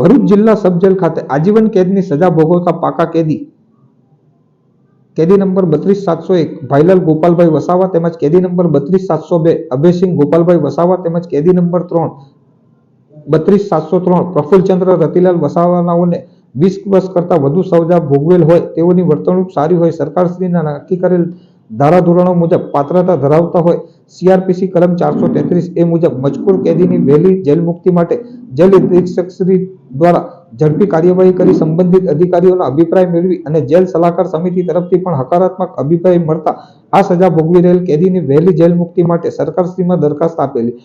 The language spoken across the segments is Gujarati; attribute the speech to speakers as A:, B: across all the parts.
A: ભરૂચ જિલ્લા સબજેલ ખાતે આજીવન કેદની સજા ભોગવતા પાકા કેદી. કેદી નંબર બત્રીસ સાતસો એક, ભાઈલાલ ગોપાલભાઈ વસાવા તેમજ કેદી નંબર બત્રીસ સાતસો બે, અભયસિંહ ગોપાલભાઈ વસાવા તેમજ કેદી નંબર ત્રણ, બત્રીસ સાતસો ત્રણ પ્રફુલ્લચંદ્ર રતિલાલ વસાવાનાઓને વીસ વર્ષ કરતાં વધુ સજા ભોગવેલ હોય તેઓની વર્તણૂક સારી હોય, સરકારશ્રીના નક્કી કરેલ ધારાધોરણો મુજબ પાત્રતા ધરાવતા હોય સીઆરપીસી કલમ ચારસો તેત્રીસ એ મુજબ મજકૂર કેદીની વહેલી જેલ મુક્તિ માટે જેલ અધિક્ષકશ્રી દ્વારા ઝડપી કાર્યવાહી કરી સંબંધિત અધિકારીઓના અભિપ્રાય મેળવી અને જેલ સલાહકાર સમિતિ તરફથી પણ હકારાત્મક અભિપ્રાય મળતા આ સજા ભોગવી રહેલ કેદીની વહેલી જેલ મુક્તિ માટે સરકારશ્રીમાં દરખાસ્ત આપેલી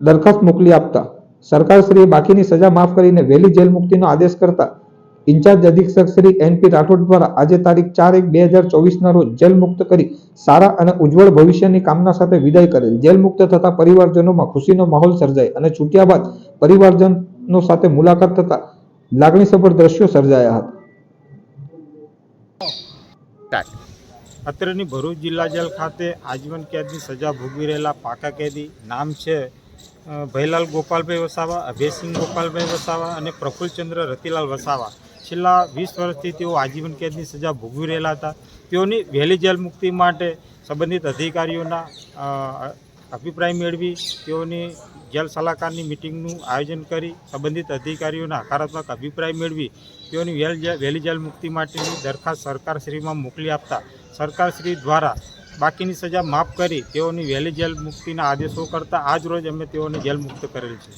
A: દરખાસ્ત મોકલી આપતા. સરકારશ્રીએ બાકીની સજા માફ કરીને વહેલી જેલ મુક્તિનો આદેશ કરતા ઇન્ચાર્જ અધિક્ષક શ્રી એનપી રાઠોડ દ્વારા આજે તારીખ ચાર એક બે હજાર ચોવીસના રોજ જેલ મુક્ત કરી સારા અને ઉજ્જવળ ભવિષ્યની કામના સાથે વિદાય કરેલ. જેલ મુક્ત થતા પરિવારજનોમાં ખુશીનો માહોલ સર્જાય અને છૂટ્યા બાદ પરિવારજનો સાથે મુલાકાત થતા લાગણીસભર દ્રશ્યો સર્જાયા હતા.
B: અત્રેની ભરૂચ જિલ્લા જેલ ખાતે આજીવન કેદની સજા ભોગવી રહેલા પાકા કેદી નામ છે ભયલાલ ગોપાલભાઈ વસાવા, અભયસિંહ ગોપાલભાઈ વસાવા અને પ્રફુલ્લચંદ્ર રતિલાલ વસાવા. છેલ્લા વીસ વર્ષથી તેઓ આજીવન કેદની સજા ભોગવી રહેલા હતા. તેઓની વહેલી જેલ મુક્તિ માટે સંબંધિત અધિકારીઓના અભિપ્રાય મેળવી, તેઓની જેલ સલાહકારની મિટિંગનું આયોજન કરી સંબંધિત અધિકારીઓના હકારાત્મક અભિપ્રાય મેળવી, તેઓની વહેલ જેલ મુક્તિ માટેની દરખાસ્ત સરકારશ્રીમાં મોકલી આપતા સરકારશ્રી દ્વારા બાકીની સજા માફ કરી તેઓની વહેલી જેલ મુક્તિના આદેશો કરતા આજ રોજ અમે તેઓને જેલ મુક્ત કરેલ છે.